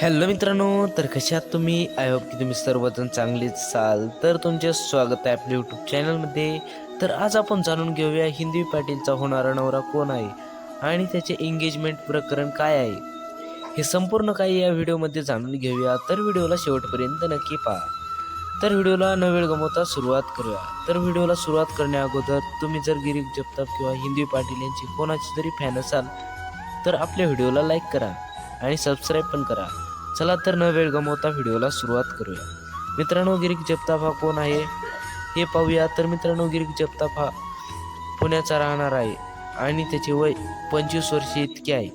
Hello मित्रांनो तर कशा आहात तुम्ही? आय होप की तुम्ही सर्वजण चांगले असाल. तर तुमचे स्वागत आहे आपल्या यूट्यूब चॅनलमध्ये तर आज आपण जाणून घेऊया हिंदवी पाटीलचा होणारा नवरा कोण आहे आणि त्याचे एंगेजमेंट प्रकरण काय आहे. हे संपूर्ण काही या व्हिडिओमध्ये जाणून घेऊया. तर व्हिडिओला शेवटपर्यंत नक्की पहा. तर व्हिडिओला न वेळ गमवता सुरुवात करूया. तर व्हिडिओला सुरुवात करण्या अगोदर तुम्ही जर गिरीक जगताप किंवा हिंदवी पाटील यांची कोणाची जरी फॅन असाल तर आपल्या व्हिडिओला लाईक करा आणि सबस्क्राईब पण करा. चला तर न वेळ गमवता व्हिडिओला सुरुवात करूया. मित्रांनो गिरीक जगताप हा कोण आहे? हे पाहूया. तर मित्रांनो गिरीक जगताप हा पुण्याचा राहणार आहे आणि त्याचे वय पंचवीस वर्षे इतके आहे.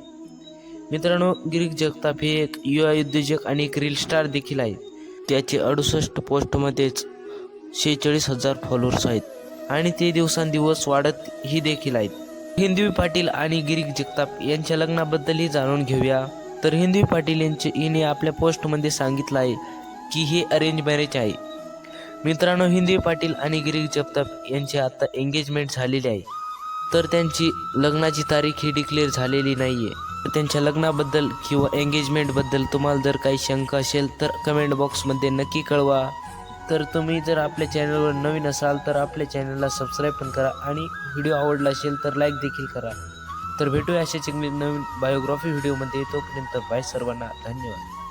मित्रांनो गिरीक जगताप हे एक युवा उद्योजक आणि एक रील स्टार देखील आहेत. त्याचे अडुसष्ट पोस्टमध्येच शेहेचाळीस हजार फॉलोअर्स आहेत. आणि ते दिवसांदिवस वाढत ही देखील आहेत. हिंदवी पाटील आणि गिरीक जगताप यांच्या लग्नाबद्दलही जाणून घेऊया. तर हिंदवी पाटील यांचे हिने आपल्या पोस्टमध्ये सांगितलं आहे की हे अरेंज मॅरेज आहे. मित्रांनो हिंदवी पाटील आणि गिरीक जगताप यांची आत्ता एंगेजमेंट झालेली आहे. तर त्यांची लग्नाची तारीख ही डिक्लेअर झालेली नाही आहे त्यांच्या लग्नाबद्दल किंवा एंगेजमेंटबद्दल तुम्हाला जर काही शंका असेल तर कमेंट बॉक्समध्ये नक्की कळवा. तर तुम्ही जर आपल्या चॅनलवर नवीन असाल तर आपल्या चॅनलला सबस्क्राईब पण करा आणि व्हिडिओ आवडला असेल तर लाईक देखील करा. तर भेटूया अशाच एक नवीन बायोग्राफी व्हिडिओमध्ये तोपर्यंत बाय सर्वांना धन्यवाद.